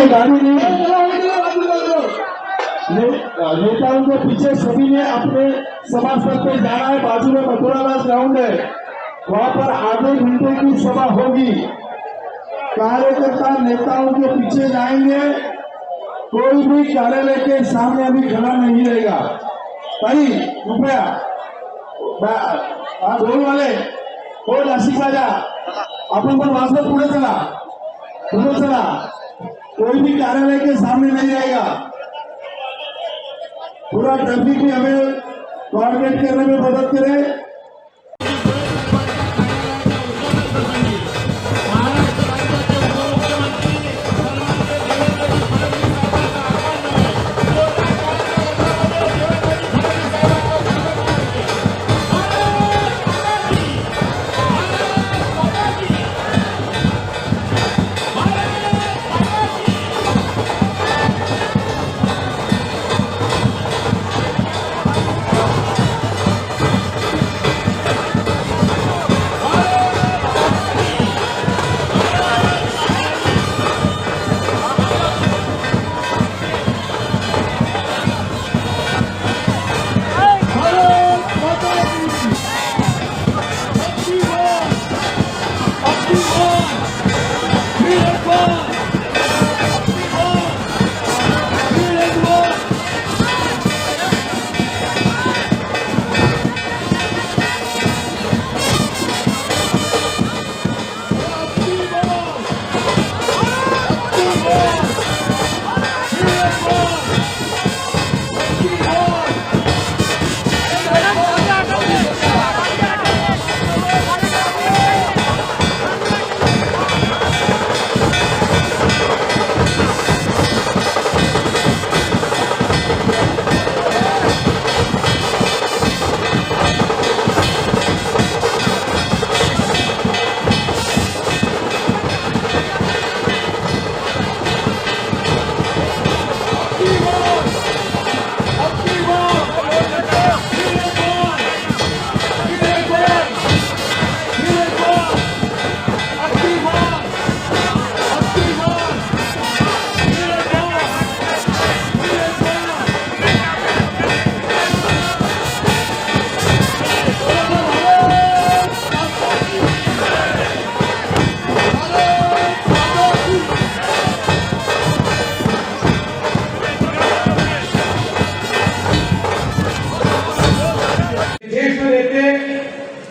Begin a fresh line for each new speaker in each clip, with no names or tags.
ये गाड़ी नहीं नेताओं के पीछे सभी ने अपने समाज पर पे जाना है बाजू में मथुरा दास ग्राउंड है वहां पर आधे घंटे की सभा होगी. कार्यकर्ता नेताओं के पीछे जाएंगे. कोई भी कार्यालय के सामने अभी खड़ा नहीं रहेगा. भाई कृपया दोन वाले। हो नाशिक राजा। आपण पण वाजत पुढे चला. पुढे चला. कोई भी कार्यालय के सामने नहीं आएगा। पूरा ट्रैफिक भी हमें कोऑर्डिनेट करने में मदद करे।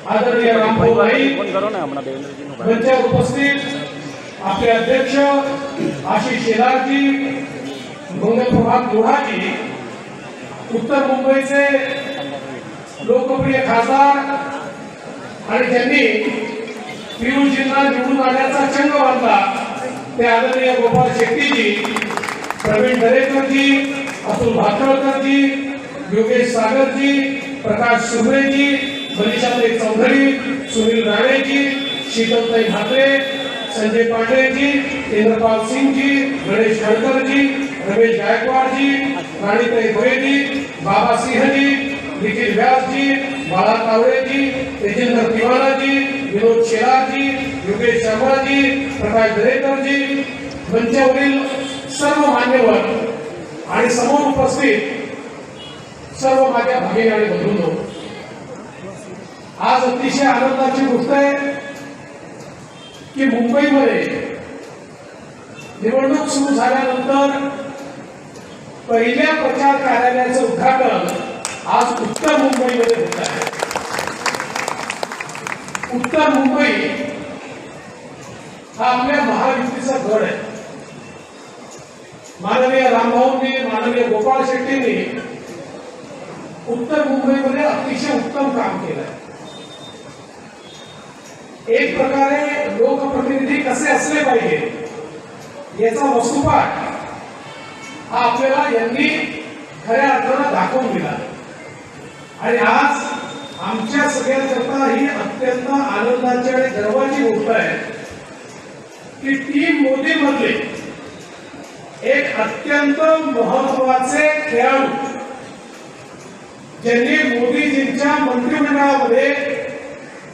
आदरणीय रामभाऊ नाईक
फोन
उपस्थित आपले अध्यक्ष आशिष शेलारजी मंगलप्रभात लोढाजी उत्तर मुंबईचे लोकप्रिय खासदार आणि ज्यांनी पियुषजींना निवडून आल्याचा चंग बांधला ते आदरणीय गोपाल शेट्टीजी प्रवीण दरेकरजी अतुल भातळकरजी योगेश सागरजी प्रकाश सुर्वेजी मनीषाताई चौधरी सुनील राणेजी शीतलताई ठाकरे संजय पांडेजी इंद्रपाल सिंगजी गणेश खडकरजी रमेश गायकवाडजी राणीताई भोयेजी बाबा सिंहजी निखिल व्यासजी बाळा तावडेजी तेजेंद्र तिवाराजी विनोद शेलारजी योगेश शर्माजी प्रकाश दरेकरजी मंचावरील सर्व मान्यवर आणि समोर उपस्थित सर्व माझ्या भगिनी आणि बंधूंनो आज अतिशय आनंदाची गोष्ट आहे की मुंबईमध्ये निवडणूक सुरू झाल्यानंतर पहिल्या प्रचार कार्यालयाचं उद्घाटन आज उत्तर मुंबईमध्ये होत आहे. उत्तर मुंबई हा आपल्या महायुतीचा गड आहे. माननीय रामभाऊंनी माननीय गोपाळ शेट्टींनी उत्तर मुंबईमध्ये अतिशय उत्तम काम केलं एक प्रकारे लोकप्रतिनिधी कसे असले पाहिजे याचा वस्तुपाठ हा आपल्याला यांनी खऱ्या अर्थानं दाखवून दिला. आणि आज आमच्या सगळ्यांकरता ही अत्यंत आनंदाची आणि गर्वाची गोष्ट आहे की टीम मोदी मधले एक अत्यंत महत्त्वाचे खेळाडू ज्यांनी मोदीजींच्या मंत्रिमंडळामध्ये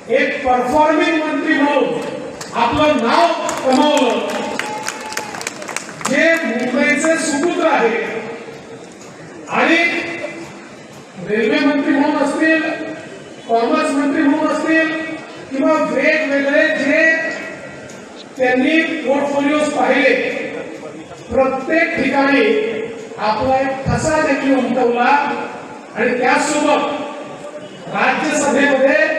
एक परफॉर्मिंग मंत्री म्हणून आपलं नाव कमावलं. जे सुपुत्र आहे आणि रेल्वे मंत्री म्हणून असतील कॉमर्स मंत्री म्हणून असतील किंवा वेगवेगळे जे त्यांनी पोर्टफोलिओ पाहिले प्रत्येक ठिकाणी आपला एक ठसा देखील उमटवला. आणि त्याचसोबत राज्यसभेमध्ये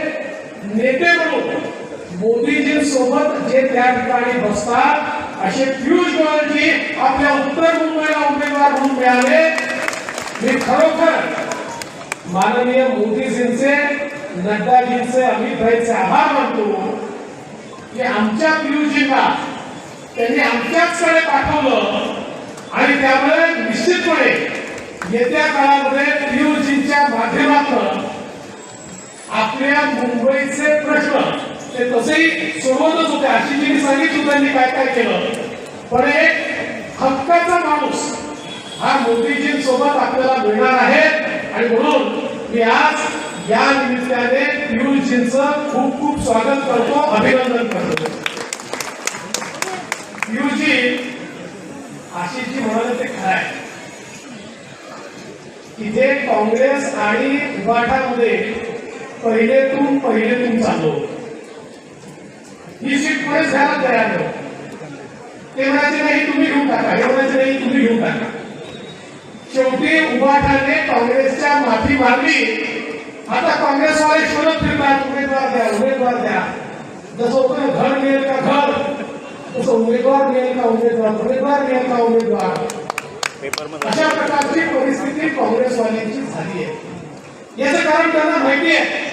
नेते म्हणून मोदीजींसोबत जे त्या ठिकाणी बसतात असे पियुष गोयलजी आपल्या उत्तर मुंबईला उमेदवार म्हणून मिळाले. मी खरोखर माननीय मोदीजींचे नड्डाजींचे अमितभाईचे आभार मानतो. की आमच्या पियुषजींना त्यांनी आमच्याचकडे पाठवलं आणि त्यामुळे निश्चितपणे येत्या काळामध्ये पियुषजींच्या माध्यमातून आपल्या मुंबईचे प्रश्न. ते तसेही सोडवतच होते. आशिषजींनी सांगितलं त्यांनी काय काय केलं. पण एक हक्काचा माणूस हा मोदीजींसोबत आपल्याला मिळणार आहे. आणि म्हणून मी आज या निमित्ताने पियुषजींचं खूप खूप स्वागत करतो. अभिनंदन करतो. पियुषजी आशिषजी म्हणाले ते खरं आहे. इथे काँग्रेस आणि उभाठामध्ये पहिलेतून पहिलेतून चाललो. ही सीट पुढे जायला तयार. ते म्हणायचे नाही तुम्ही घेऊन टाका. हे म्हणायचे नाही तुम्ही घेऊन टाका. शेवटी उभाठाने काँग्रेसच्या माफी मागली आता काँग्रेसवाले शोधत फिरतात उमेदवार द्या उमेदवार द्या. जसं होतं घर मिळेल का घर? तसं उमेदवार मिळेल का उमेदवार? उमेदवार मिळेल का उमेदवार? अशा प्रकारची परिस्थिती काँग्रेसवाल्यांची झाली आहे. याचं कारण त्यांना माहिती आहे.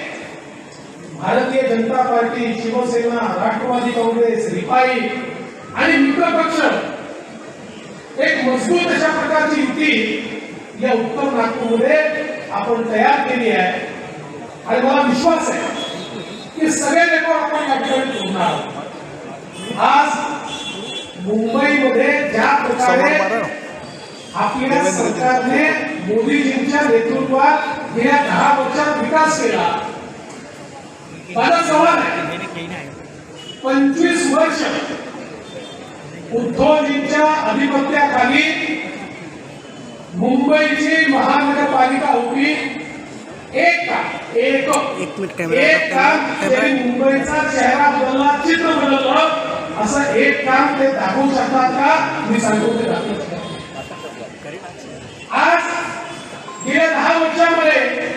भारतीय जनता पार्टी शिवसेना राष्ट्रवादी काँग्रेस रिपाई आणि मित्र पक्ष एक मजबूत अशा प्रकारची युती या उत्तर नागपूरमध्ये आपण तयार केली आहे. आणि मला विश्वास आहे की सगळे रेकॉर्ड आपण या ठिकाणी तोडणार आहोत. आज मुंबईमध्ये ज्या प्रकारे आपल्या सरकारने मोदीजींच्या नेतृत्वात गेल्या दहा वर्षात विकास केला. माझा सवाल आहे. पंचवीस वर्ष उद्धवजींच्या अधिपत्याखाली मुंबईची महानगरपालिका होती एक काम एक काम. मुंबईचा चेहरा बदलला चित्र बदललं. असं एक काम ते दाखवू शकतात का? मी सांगतो ते दाखवू शकतात आज गेल्या दहा वर्षामध्ये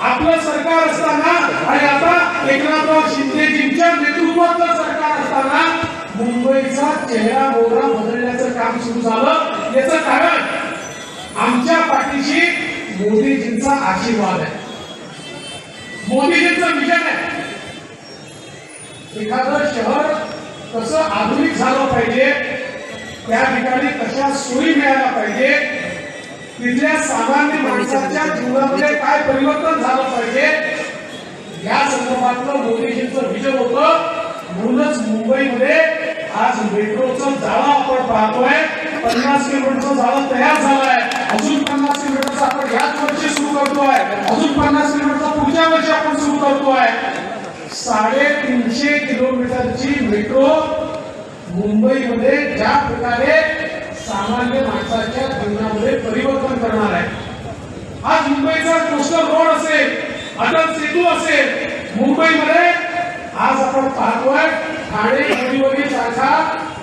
आपलं सरकार असताना आणि आता एकनाथराव शिंदेजींच्या नेतृत्वातलं सरकार असताना मुंबईचा चेहरा मोहरा बदलण्याचं काम सुरू झालं. याचं कारण आमच्या पाठीशी मोदीजींचा आशीर्वाद आहे. मोदीजींचं विजन आहे. एखादं शहर कसं आधुनिक झालं पाहिजे त्या ठिकाणी कशा सोयी मिळायला पाहिजे तिथल्या सामान्य माणसाच्या जीवनामध्ये काय परिवर्तन झालं पाहिजे? या संदर्भातलं मोदीजींचं विजन होतं म्हणूनच मुंबईमध्ये आज मेट्रोचं जाळं आपण पाहतोय. पन्नास किलोमीटरचं जाळं तयार झालंय. अजून पन्नास किलोमीटरचं आपण याच वर्षी सुरू करतोय. अजून पन्नास किलोमीटरचं पुढच्या वर्षी आपण सुरू करतोय. साडेतीनशे किलोमीटरची मेट्रो मुंबईमध्ये ज्या प्रकारे सामान्य माणसाच्या जीवनामध्ये परिवर्तन करणार आहे आज मुंबईचा कोस्टल रोड असेल अटल सेतू असेल मुंबईमध्ये आज आपण पाहतोय ठाणे बोरीवली सारखा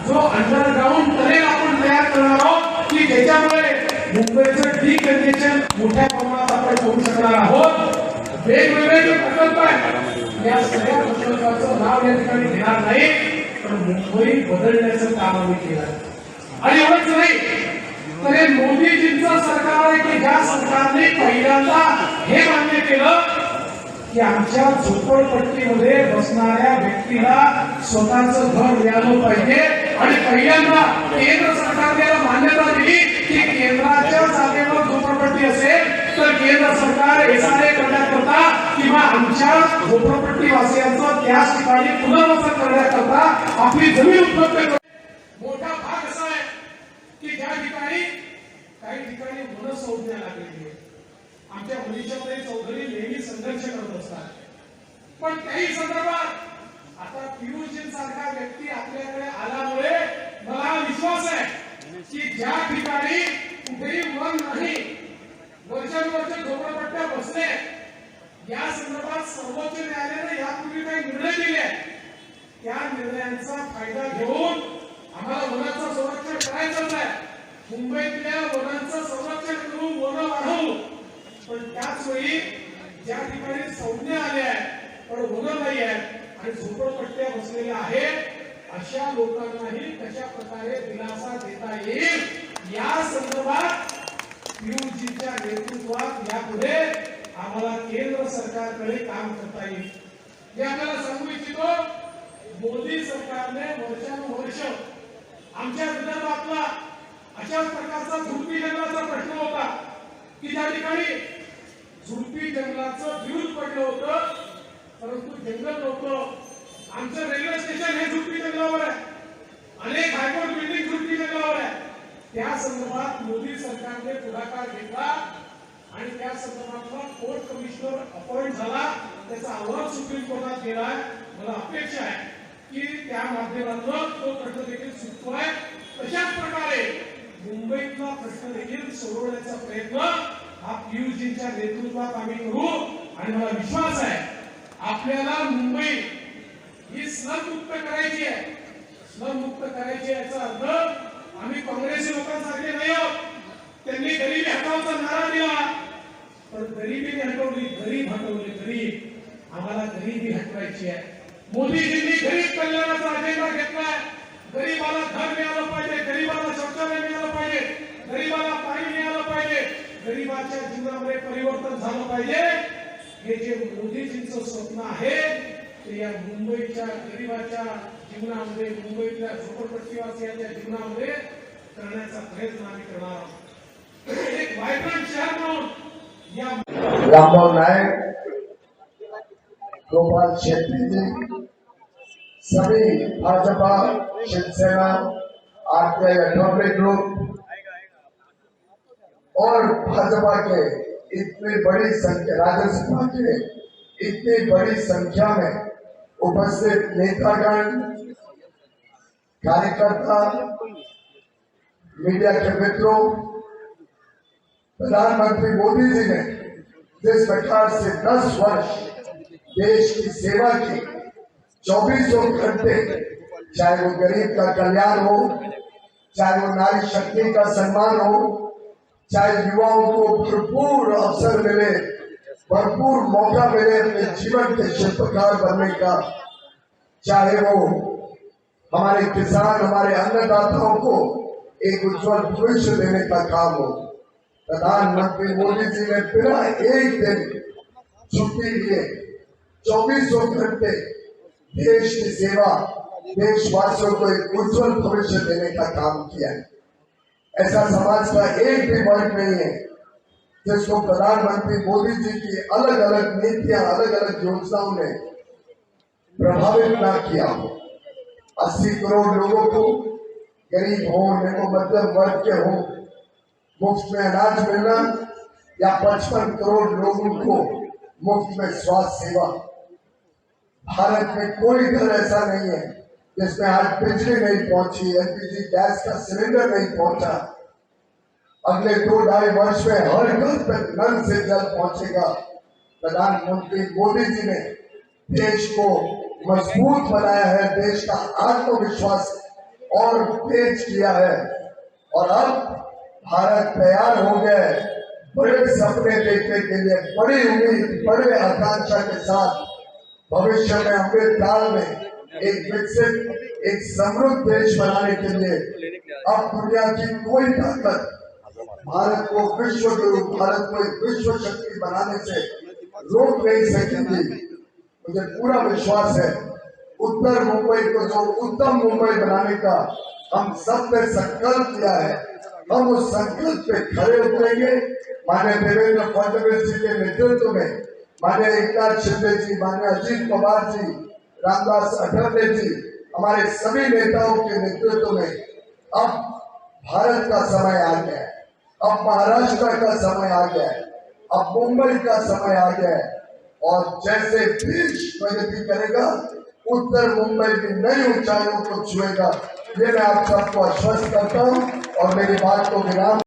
जो अंडरग्राऊंड टनेल आपण तयार करणार आहोत की ज्याच्यामुळे मुंबईचं डिकंजेशन मोठ्या प्रमाणात आपण करू शकणार आहोत वेगवेगळे जे प्रकल्प आहेत या सगळ्या प्रकल्पाचं नाव या ठिकाणी घेणार नाही पण मुंबई बदलण्याचं काम आम्ही केलं आहे. आणि एवढंच नाही तर हे मोदीजींचं सरकार आहे की ज्या सरकारने पहिल्यांदा हे मान्य केलं की आमच्या झोपडपट्टीमध्ये बसणाऱ्या व्यक्तीला स्वतःच घर मिळालं पाहिजे. आणि पहिल्यांदा केंद्र सरकारने याला मान्यता दिली की केंद्राच्या जागेवर झोपडपट्टी असेल तर केंद्र सरकार एसआरए करण्याकरता किंवा आमच्या झोपडपट्टी वासियांचं त्याच ठिकाणी पुनर्वसन करण्याकरता आपली जमीन उपलब्ध कर मोठा भाग असा आहे की ज्या ठिकाणी काही संज्ञा लागलेली आहे. आमच्या भविष्यामध्ये चौधरी नेहमी संघर्ष करत असतात. पण काही संदर्भात आता पियुषजींसारखा व्यक्ती आपल्याकडे आल्यामुळे मला विश्वास आहे की ज्या ठिकाणी कुठेही मन नाही वर्षानुवर्ष झोपडपट्ट्या बसले या संदर्भात सर्वोच्च न्यायालयाने यापूर्वी काही निर्णय दिले. त्या निर्णयांचा फायदा घेऊन आम्हाला वनाचं संरक्षण करायचंच आहे. मुंबईतल्या वनांचं संरक्षण करून वन वाढवू. पण त्याच वेळी ज्या ठिकाणी सौम्य आले आहेत पण वन नाही आहेत आणि झोपडपट्ट्या बसलेल्या आहेत अशा लोकांनाही कशा प्रकारे दिलासा देता येईल या संदर्भात पियुजीच्या नेतृत्वात यापुढे आम्हाला केंद्र सरकारकडे काम करता येईल. मी आपल्याला सांगू इच्छितो मोदी सरकारने वर्षानुवर्ष आमच्या विदर्भातला अशाच प्रकारचा झुडपी जंगलाचा प्रश्न होता की त्या ठिकाणी झुडपी जंगलाचं विरुद्ध पडलं होतं परंतु जंगल नव्हतं. आमचं रेल्वे स्टेशन हे झुडपी जंगलावर आहे. अनेक हायकोर्ट बिल्डिंग झुडपी जंगलावर आहे. त्या संदर्भात मोदी सरकारने पुढाकार घेतला आणि त्या संदर्भातला कोर्ट कमिशनर अपॉइंट झाला. त्याचा अहवाल सुप्रीम कोर्टात गेला मला अपेक्षा आहे की त्या माध्यमातून तो प्रश्न देखील सुटतोय तशाच प्रकारे मुंबईतला प्रश्न देखील सोडवण्याचा प्रयत्न हा पियुषजींच्या नेतृत्वात आम्ही करू. आणि मला विश्वास आहे आपल्याला मुंबई ही स्लम मुक्त करायची आहे. स्लम मुक्त करायची आहे याचा अर्थ आम्ही काँग्रेसी लोकांसारखे नाही आहोत. त्यांनी गरीबी हटावचा नारा दिला. पण गरिबीने हटवली गरीब हटवले गरीब. आम्हाला गरिबी हटवायची आहे. मोदीजींनी गरीब कल्याणाचा अजेंडा घेतलाय. गरीबाला घर मिळालं पाहिजे गरीबाला शौचालय मिळालं पाहिजे गरीबाला पाणी मिळालं पाहिजे गरीबाच्या जीवनामध्ये परिवर्तन झालं पाहिजे. हे जे मोदीजींचं स्वप्न आहे ते या मुंबईच्या गरिबाच्या जीवनामध्ये मुंबईतल्या झोपडपट्टीवासियांच्या जीवनामध्ये करण्याचा प्रयत्न आम्ही करणार आहोत. एक व्हायब्रंट शहर म्हणून या
रामबाब नायक गोपाल शेट्टी जी सभी भाजपा शिवसेना आरपीआई ठाकरे ग्रुप और भाजपा के इतनी बड़ी संख्या राज्यसभा के इतनी बड़ी संख्या में उपस्थित नेतागण, कार्यकर्ता, मीडिया के मित्रों, प्रधानमंत्री मोदी जी ने जिस प्रकार से 10 वर्ष देश की सेवा की, चौबीसों घंटे, चाहे वो गरीब का कल्याण हो, चाहे वो नारी शक्ति का सम्मान हो चाहे युवाओं को भरपूर अवसर मिले, भरपूर मौका मिले अपने जीवन के शिल्पकार बनने का। चाहे वो हमारे किसान, हमारे अन्नदाताओं को एक उज्जवल भविष्य देने का काम हो। प्रधानमंत्री मोदी जी ने बिना एक दिन छुट्टी लिए चौबीसों घंटे देश की सेवा, देशवासियों को एक उज्जवल भविष्य देने का काम किया है। ऐसा समाज का एक भी वर्ग नहीं है जिसको प्रधानमंत्री मोदी जी की अलग अलग नीतियाँ अलग अलग योजनाओं ने प्रभावित ना किया हो। अस्सी करोड़ लोगों को गरीब हो निम्न मध्यम वर्ग के हो, मुफ़्त में अनाज मिलना या पचपन करोड़ लोगों को मुफ़्त में स्वास्थ्य सेवा। भारत में कोई घर ऐसा नहीं है जिसमें आज बिजली नहीं पहुँची एलपीजी गैस का सिलेंडर नहीं पहुँचा। अगले दो ढाई वर्ष में हर घर पे नल से जल पहुंचेगा। प्रधानमंत्री मोदी जी ने देश को मज़बूत बनाया है, देश का आत्मविश्वास और तेज किया है। और अब भारत तैयार हो गया है बड़े सपने देखने के लिए, बड़ी उम्मीद, बड़े आकांक्षा के साथ भविष्य में अमृत काल में एक विकसित एक समृद्ध देश बनाने के लिए अब दुनिया की कोई ताकत भारत को विश्व गुरु भारत को एक विश्व शक्ति बनाने से रोक नहीं सकेगी। मुझे पूरा विश्वास है, उत्तर मुंबई को जो उत्तम मुंबई बनाने का हम सबने संकल्प लिया है, हम उस संकल्प पे खड़े उतरेंगे। मान्य देवेंद्र फडणवीस जी के नेतृत्व में मान्य एकनाथ शिंदे जी मान्य अजीत पवार जी रामदास अठवले जी हमारे सभी नेताओं के नेतृत्व में अब भारत का समय आ गया है। अब महाराष्ट्र का समय आ गया है। अब मुंबई का समय आ गया है। और जैसे देश प्रगति करेगा, उत्तर मुंबई की नई ऊंचाइयों को छुएगा। ये मैं आप सबको आश्वस्त करता हूँ और मेरी बात को विराम